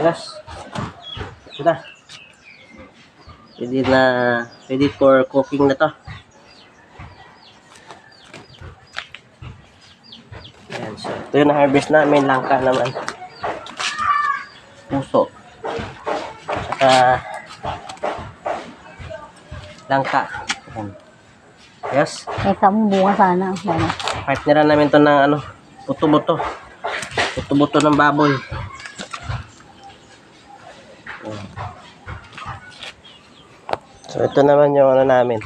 Alas. Ito na. Pwede na, pwede for cooking na to. Ayan, so ito yung na-harvest namin, langka naman. Puso. Saka, langka. Ayan. Yes. Kita mo bunga sana. Partneran namin to ng ano, buto-buto. Buto-buto ng baboy. So ito naman yung ano namin.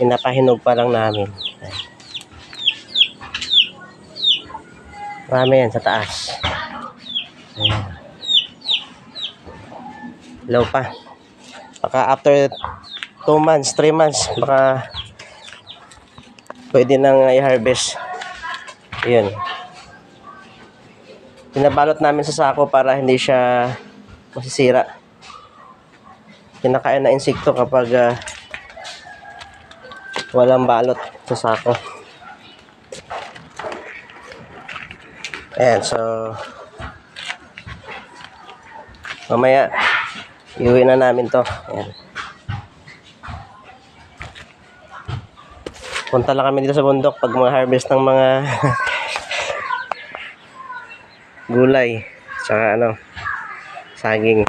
Pinapahinog pa lang namin. Marami yan sa taas. Ayan. Low pa. Baka after 2 months, 3 months, baka pwede nang i-harvest. Yun. Pinabalot namin sa sako para hindi siya masisira. Kinakain na insekto kapag ah, walang balot sa sako. Ayan, so mamaya iuwi na namin to. Ayan. Punta lang kami dito sa bundok pag mga harvest ng mga gulay. Tsaka ano, sai nghiêng.